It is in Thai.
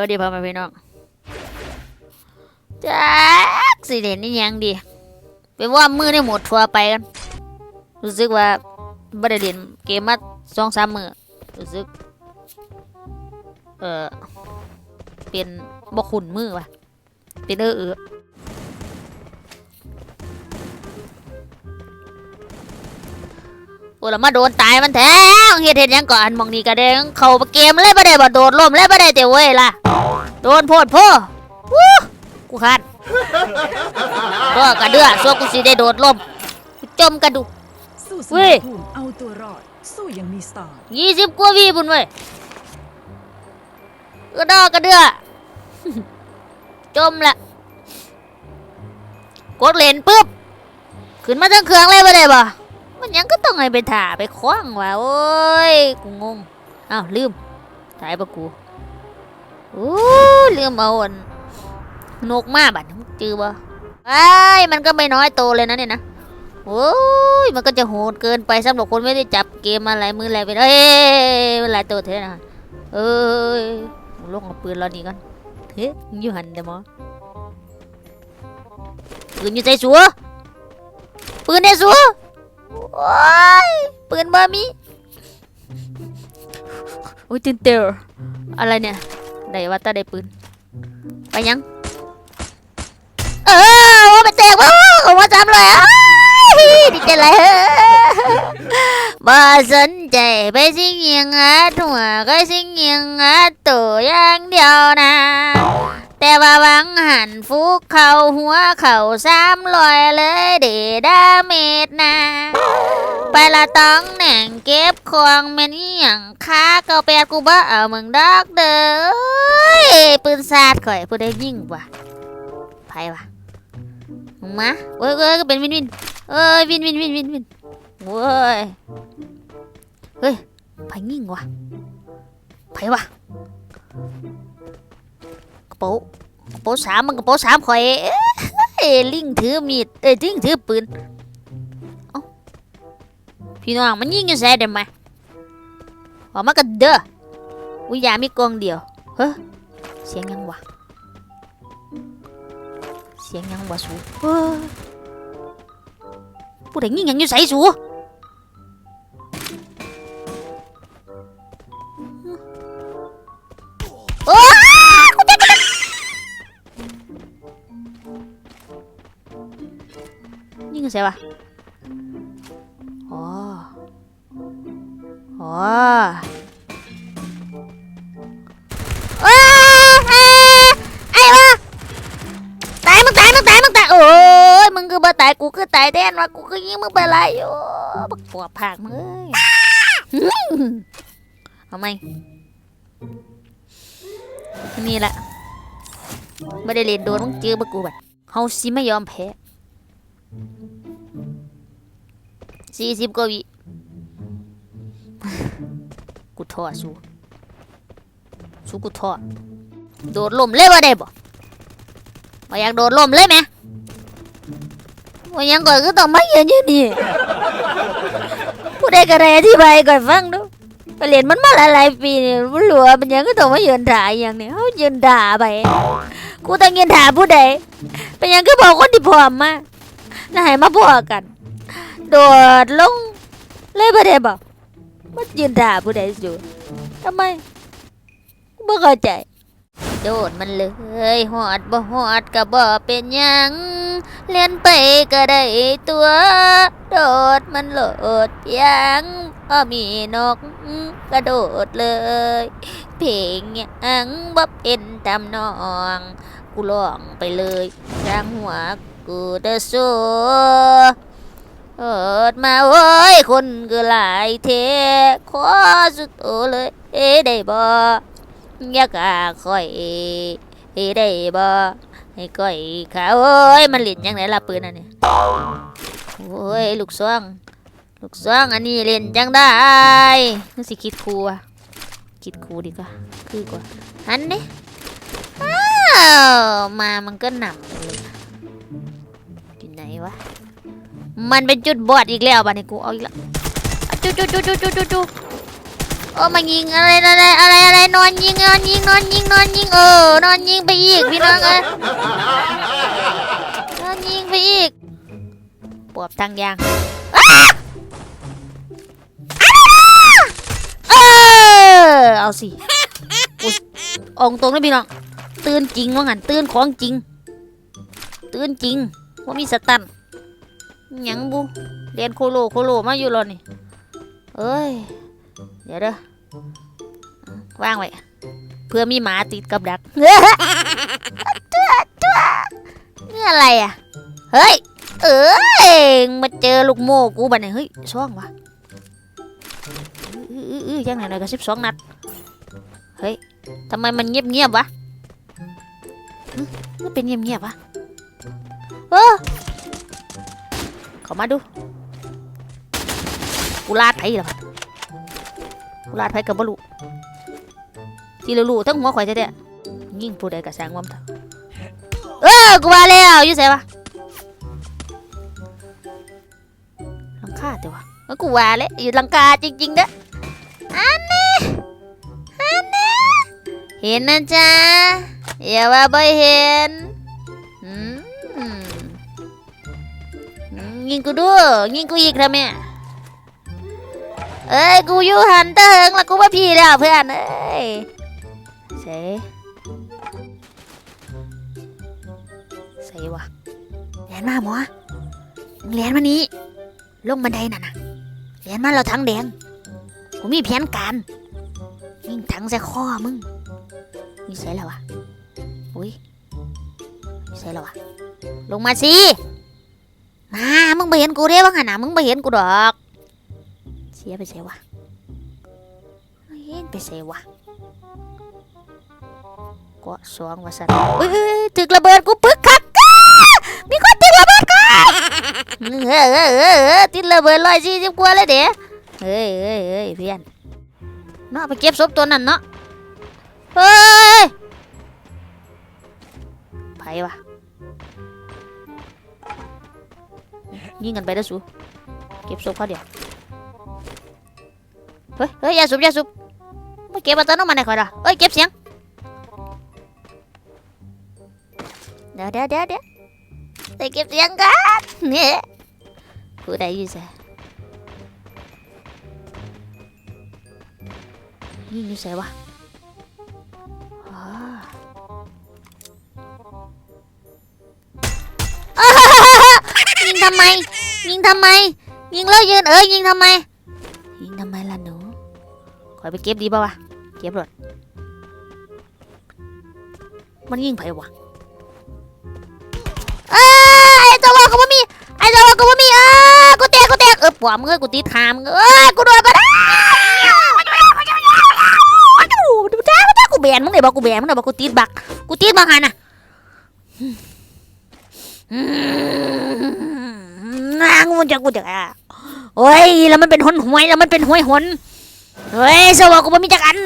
วัสดีพ่อแม่พี่น้องจักสิเด่นนี่ยังดี ไปว่ามือได้หมดทัวร์ไปกัน รู้สึกว่าบ่ได้เล่นเกมมาสองสามมือรู้สึก เออเป็นบกขุนมือวะเป็นเออเออ โอ้แล้วมาโดนตายมันแท้งเฮ็ดเฮ็ดหยังก่อนหมองนี้กระเด้งเข้าเกมเลยบ่ได้บ่โดดล่มเลยบ่ได้แต่เว้ยล่ะ โดนโพดพ่อวู้กูขาดก็กระเดือสัวกูสิได้โดดล่มกูจมกระดูกสู้สเว้มยรภูมิเอาตัวรอดสู้อยังมีสไตล์ยี่สิบกว่าวีบุญเว้ยกระดอกกระเดือจมละกดเลนปุ๊บขึ้นมาทั้งเครื่องเลยบ่ได้บ่ มันยังก็ต้องให้ไปถ่าไปคว้างว่ะโอ้ยกูงงอ้าวลืมถ่ายปะกูโอ้ลืมเอาอันนกมาบัดมึงจือบ่ไอ้มันก็ไม่น้อยโตเลยนะเนี่ยนะโอ้ยมันก็จะโหดเกินไปสำหรับคนไม่ได้จับเกมมาหลายมือหลายเป็นเอ้ยมันหลายตัวเท่านะเอ้ยลงเอาปืนเรานี่กันเฮ้ยยูหันเดมอปืนอยู่ใจสัวปืนในสัว โอ้ยปืนบามีโอ้ยตื่นเต้นอะไรเนี่ยได้ว่าตาได้ปืน ไปยัง เออว่าไปแตกว่าเขาว่าจำเลยอะดีใจเลยบ่สนใจไปสิ่งยังอัดหัวก็สิ่งยังอัดตัวอย่างเดียวนะแต่ว่าวังหันฟุกเข่าหัวเข่าสามลอยเลยเดดาเมดนะ ไปละต้องแหน่งเก็บของแม่นอย่างค้าเกาแปดกูบ่เอามึงดอกเด้อปืนสาดข่อยผู้ได้ยิ่งว่ะไผว่ะมาเว้ยเว้ยก็เป็นวินวินเอ้ยวินวินวินวินวินเว้ยเฮ้ยไผยิงว่ะไผวะกระเป๋ากระเป๋าสามมันกระเป๋าสามข่อยเอ้ยลิงถือมีดเอ้ยลิงถือปืน พี่น้องมันยิงอยู่แซ่เดี๋ยวมาออกมากันเด้ออุยยามีกองเดียว อ๋อเอ้ยเอ้ยไอ้วะตายมึงตายมึงตายมึงตายโอ้ยมึงคือบ่ตายกูคือตายแทนวะกูคือยิงมึงไปไรอยู่บักปวดผากมึงเอ้ยเอาไหมนี่แหละไม่ได้เล่นโดนมึงเจอบักกูบัดเฮาสิไม่ยอมแพ้สี่สิบกว่าวิ กูท้อสู้สู้กูท้อโดดล่มเลยว่าได้บ่บ่อยากโดดล่มเลยไหมว่ยังก่อนก็ต้องมาเยืนอยู่นี่ผู้ใดก็ได้อธิบายก่อนฟังดูไปเรียนมันมาหลายๆปีเนี่ยมันหลัวมันยังก็ต้องมาเยืนถ่ายอย่างนี้เขาเยืนด่าไปกูต้องยืนถ่าผู้ใดเป็นยังก็บอกคนที่พร้อมมาแล้วให้มาพอกัน โดดลงเลยประเดี๋ยวบอก มันยืนด่าผู้ใดอยู่ทำไมไม่เข้าใจ โดดมันเลยหอดบ่หอดก็บ่เป็นหยังเล่นไปก็ได้ตัว โดดมันโหลดยังก็มีนกกระโดดเลย เพลงยังบ่เป็นตำนอง กูร้องไปเลยจางหัวกูเดอโซ เอิดมาโอ้ยคนก็หลายเทขอสุดโตเลยเอ้ได้บ่อยากอาคอยเอ้ได้บ่ไอ้ก้อยขาโอ้ยมันเล่นยังไงล่ะปืนอันนี้โอ้ยลูกซองลูกซองอันนี้เล่นจังได้นึกสิคิดครูอะคิดครูดีกว่าคือกว่าอันนี้อ้าวมามันก็หนำ มันเป็นจุดบอดอีกแล้วบ้านี้กูเอาอีกแล้วจุจุจุจุจุจุดจุโอ้มายิงอะไรอะไรอะไรอะไรนอนยิงนอนยิงนอนยิงนอนยิงเออนอนยิงไปอีกพี่น้องเอ้ยนอนยิงไปอีกปวบทางยางเออเอาสิอองตรงเลยพี่น้องตื่นจริงว่างั้นตื่นของจริง ตื่นจริงว่ามีสตัน หยังบุเรียนโคโลโคโลมาอยู่รอนี่เอ้ย เดี๋ยวเด้อว่างไว้เพื่อมีหมาติดกับดักตัวตัวนี่อะไรอะ เฮ้ย เอ้ยมาเจอลูกโม่กูบัดนี่ยเฮ้ยช่องวะอื้ออื้ออื้อยังไงหน่อยก็สิบสองนัด เฮ้ยทำไมมันเงียบเงียบวะมันเป็นเงียบเงียบวะเออ ขามาดูกูลาดไผแล้วกูลาดไผกับบลูที่รู้ๆทั้งหัวข่อยแท้ๆยิ่งผู้ใดก็สร้างวมเถอะเออกูว่าแล้วอยู่ไสวะลังคาเดี๋ยววะกูว่าแล้วอยู่ลังคาจริงๆเด้ออันนี้อันนี้เห็นนะจ๊ะอย่าว่าบ่เห็น ยิงกูดูยิงกูอีกทำไมเอ้ยกูอยู่หันเตอร์เฮิงแล้วกูว่าพี่แล้วเพื่อนเอ้ยเสเสวะเรียนมาหมอเรียนมานี้ลงบันไดน่ะนะเรียนมาเราทั้งแดงกูมีแผนการยิงถังใส่คอมึงนี่ใส่แล้ววะอุ้ยใส่แล้ววะลงมาสิ มามึงไปเห็นกูเด้บ้างหันนะมึงไปเห็นกูดอก เสียไปเสียวะเห็นไปเสียวะก็สองวะสันเอ้ยเอ้ยถึกระเบิดกูปึกคักมีคนติดระเบิดกูเออเออเออติดระเบิดร้อยสี่สิบกว่าเลยเด้เฮ้ยเฮ้ยเฮ้ยเพื่อนเนาะไปเก็บศพตัวนั้นเนาะเฮ้ยไผวะ ยิงกันไปเด้อสูเก็บศพเขาเดี๋ยวเฮ้ยเฮ้ยยาสูบยาสูบไม่เก็บมาเต้นน้ำมันไหนคอยละเอ้ยเก็บเสียงเดี๋ยวเดี๋ยวเดี๋ยวเดี๋ยวไปเก็บเสียงกันเนี่ยผู้ใดอยู่ใส่ยิงอยู่ใส่วะ ทำไม ยิงทำไม ยิงแล้วยืนเอ้ยยิงทำไม ยิงทำไมล่ะหนูขอยไปเก็บดีป่าวะเก็บรถมันยิงไผวะเอ้ยไอ้เจ้าวะกูบ่มีไอ้เจ้าวะกูบ่มีเอ้ยกูแตกกูแตกเออปวดมเอ้ยกูติดหามเอ้ยกูโดนมาได้กูแบนมึงเลยบอกกูแบนมึงเลยบอกกูติดบักกูติดบักหันน่ะ มนจะกูจะอะเฮ้ยแล้วมันเป็นหนหวยแล้วมันเป็นหวยหนเฮ้ยสวะกูบ่มีจักอัน